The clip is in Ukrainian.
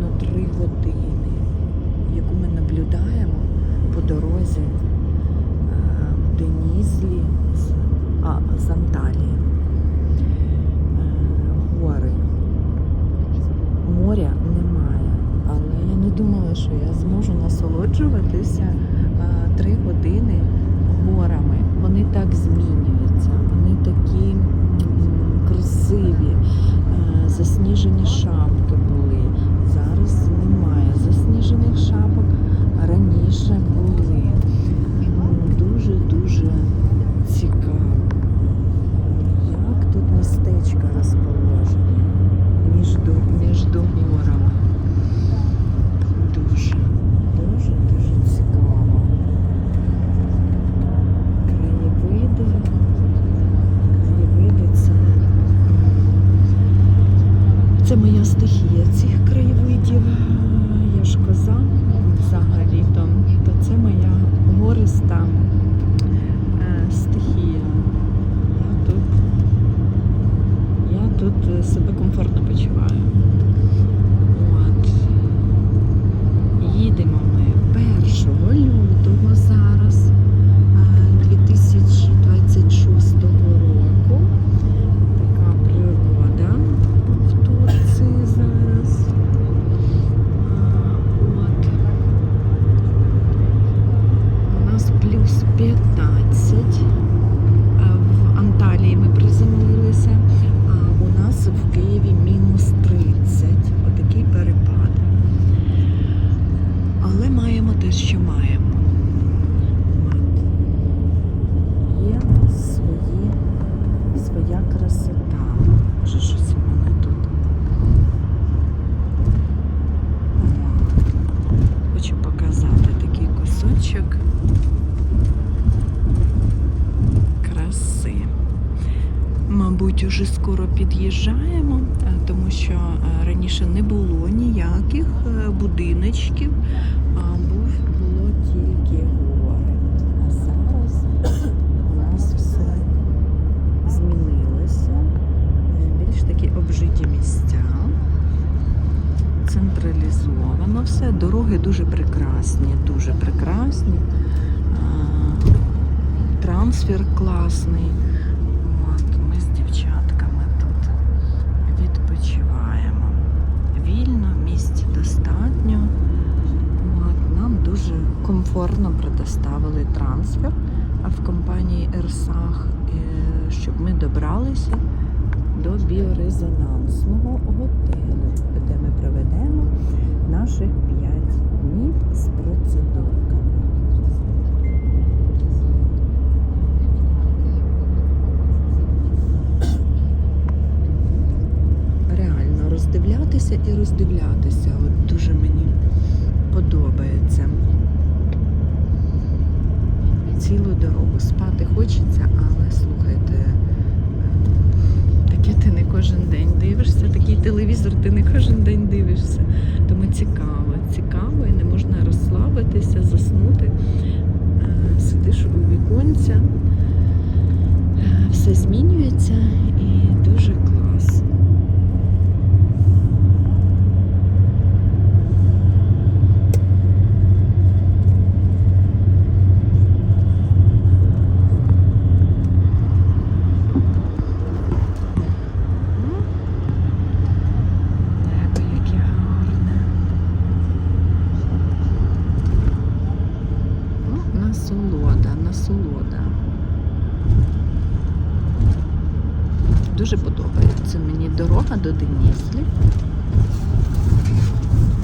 приблизно 3 години, яку ми наблюдаємо по дорозі е, до Нізлі а, з Анталії. Е, гори. Моря немає, але я не думала, що я зможу насолоджуватися е, три години горами. Вони так змінюються, вони такі красиві, засніжені шапки. Warszawa. Це моя стихія цих краєвидів. Я ж коза взагалі-то, то це моя гориста маємо те, що маємо. Мабуть, уже скоро під'їжджаємо, е, тому що е, раніше не було ніяких е, будиночків, а було тільки гори. А зараз у нас все змінилося. Більш такі обжиті місця. Централізовано все. Дороги дуже прекрасні, дуже прекрасні. Трансфер класний. От, ми з дівчатками тут відпочиваємо. Вільно, місць достатньо. От, нам дуже предоставили трансфер в компанії Ерсах, е, щоб ми добралися до біорезонансного готелю, де ми проведемо наших 5 днів з процедурками. Реально роздивлятися і роздивлятися. От дуже мені подобається. Спати хочеться, але слухайте, е, таке ти не кожен день дивишся, такий телевізор ти не кожен день дивишся. Тому цікаво, цікаво і не можна розслабитися, заснути. Дуже подобається мені дорога до Денізлі.